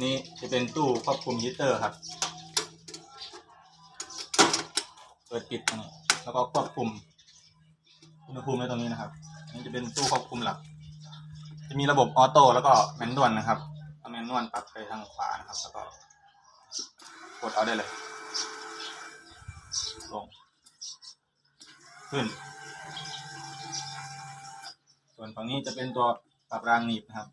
นนี้จะเป็นตู้ควบคุมฮีเตอร์ครับ เปิดปิดตรงนี้แล้วก็ควบคุมอุณหภูมิไว้ตรงนี้นะครับนนี้จะเป็นตู้ควบคุมหลัก จะมีระบบออโต้แล้วก็แมนนวลนะครับเอาแมนนวลปรับไปทางขวานะครับ แล้วก็กดเอาได้เลย ลง ขึ้น ส่วนฝั่งนี้จะเป็นตัวปรับรางหนีบนะครับ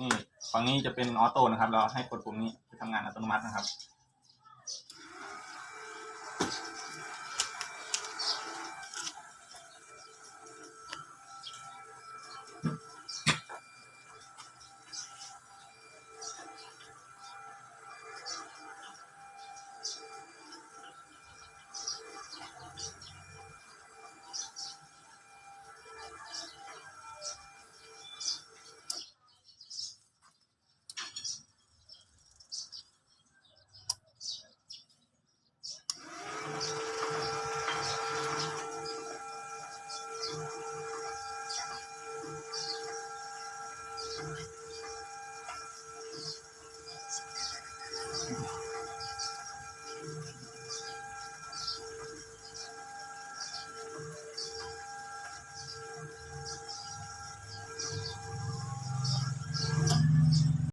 นี่ฝั่งนี้จะเป็นออโต้นะครับ เราให้กดปุ่มนี้จะทำงานอัตโนมัตินะครับ